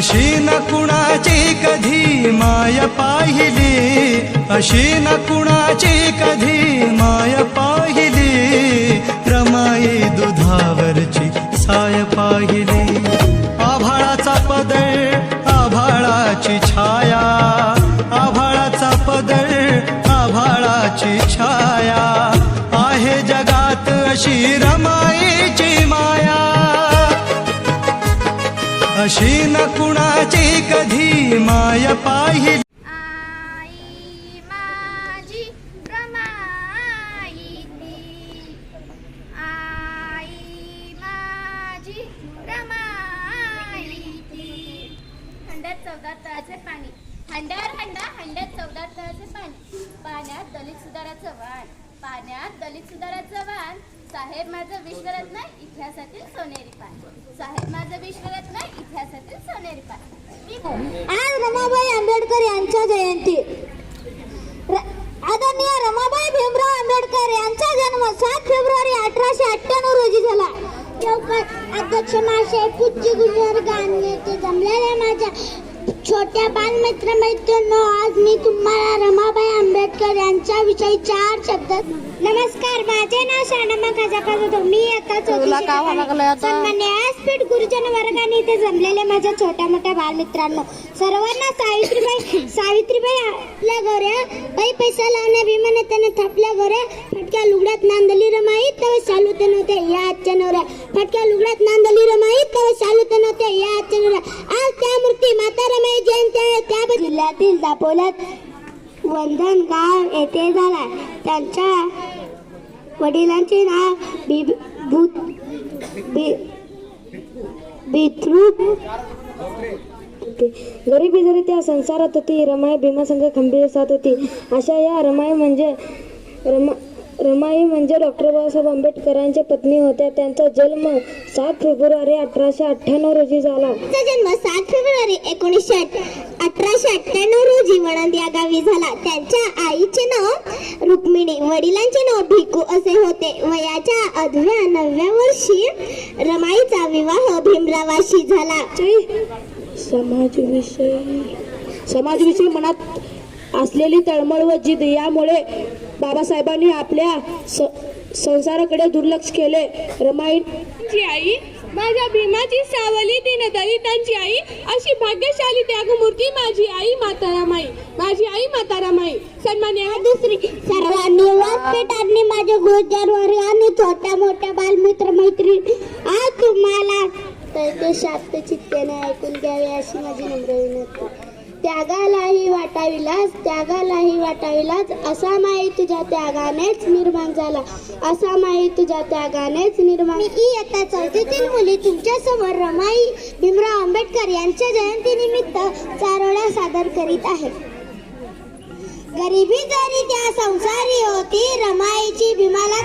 अशी न कुणाची कधी माय पाहिली? अशी न कुणाची कधी माय पाहिली? रमाई दुधावरची साय पाहिली. आभाळाचा पदळ आभाळाची छाया. आभाळाचा पदळ आभाळाची छाया. आहे जगात अशी रमाईची अशी न कुणाची कधी माय पाहिली माझी रमाई आई माझी रमाई चौदा तळाचे पाणी. हंड्यावर हंडा हंड्यात चौदा तळाचे पाणी. पाण्यात दलित सुधाराचं वाण. पाण्यात दलित सुधारा साहेब माझं विश्वरत्न इतिहासातील सोनेरी पान. साहेब माझं विश्वरत्न इतिहासातील सोनेरी पान. मी आज रमाबाई आंबेडकर यांच्या जयंती. आदरणीय रमाबाई भीमराव आंबेडकर यांचा जन्म सात फेब्रुवारी अठराशे अठ्ठ्याण्णव रोजी झाला. अध्यक्ष माशे पूज्य गुरुवर्गान येथे जमलेल्या माझ्या छोट्या बालमित्र मैत्रिणींनो आज मी तुम्हाला रमाबाई आंबेडकर यांच्याविषयी चार शब्द. नमस्कार माझे नाव शाणमा खाजापा जाधव मी आता सन्मान्य व्यासपीठ गुरुजन वर्गाने इथे जमलेले माझ्या छोट्या मोठ्या बालमित्रांनो. सर्वांना सावित्रीबाई सावित्रीबाई आपल्या गोऱ्या बाई पैसा लावण्या भीमाने त्याने थापल्या गोऱ्या फटक्या लुगड्यात नांदली रमाई तेव्हा चालू ते नव्हते. या आजच्या नवऱ्या. फटक्या लुगड्यात नांदली रमाई तेव्हा चालू ते नव्हते. या आजच्या नवऱ्या. आज त्या मूर्ती माता रमाई जयंती आहे. त्या जिल्ह्यातील दापोल्यात वंदन गाव येथे झाला त्यांच्या वडिलांचे नाव बी भूत बी जरी त्या संसारात होती. रमाई भीमासंघ खंबीर साथ होती. अशा या रमाई म्हणजे रमा रमाई म्हणजे डॉक्टर बाबासाहेब आंबेडकरांच्या पत्नी होत्या. त्यांचा जन्म सात फेब्रुवारी अठराशे अठ्ठ्याण्णव रोजी झाला. जन्म सात फेब्रुवारी एकोणीसशे अठराशे अठ्ठ्याण्णव रोजी वळंद या गावी झाला. त्यांच्या आईचे नाव रुक्मिणी वडिलांचे नाव भिकू असे होते. वयाच्या अधव्या नवव्या वर्षी रमाईचा विवाह भीमरावाशी झाला. समाजविषयी समाजविषयी मनात असलेली तळमळ व जिद यामुळे बाबासाहेबांनी आपल्या स- संसाराकडे दुर्लक्ष केले. रमाई आई माझ्या भीमाची सावली दिन दलितांची आई अशी भाग्यशाली त्यागमूर्ती माझी आई मातारामाई. माझी आई मातारामाई. सन्मान्य दुसरी सर्वांनी व्यासपीठांनी माझे गुरुजन आणि छोट्या मोठ्या बालमित्र मैत्रीण आज तुम्हाला ते शांत चित्त्याने ऐकून घ्यावे अशी माझी नम्र विनंती. त्यागालाही वाटाविलास त्यागालाही वाटाविलास. असा माई तुझ्या त्यागानेच निर्माण झाला. असा माई तुझ्या त्यागानेच निर्माण मी इयत्ता चौथीतील मुली तुमच्यासमोर रमाई भीमराव आंबेडकर यांच्या जयंतीनिमित्त चारोळ्या सादर करीत आहे गरिबी जरी त्या संसारी होती रमाईची भीमाला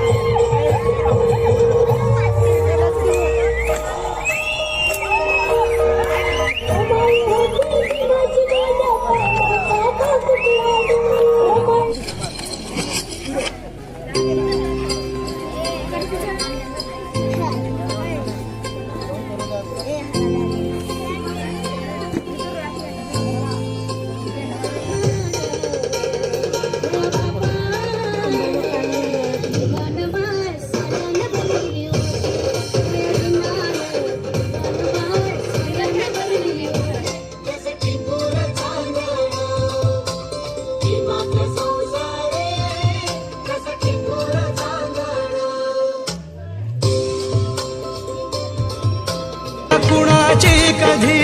कधी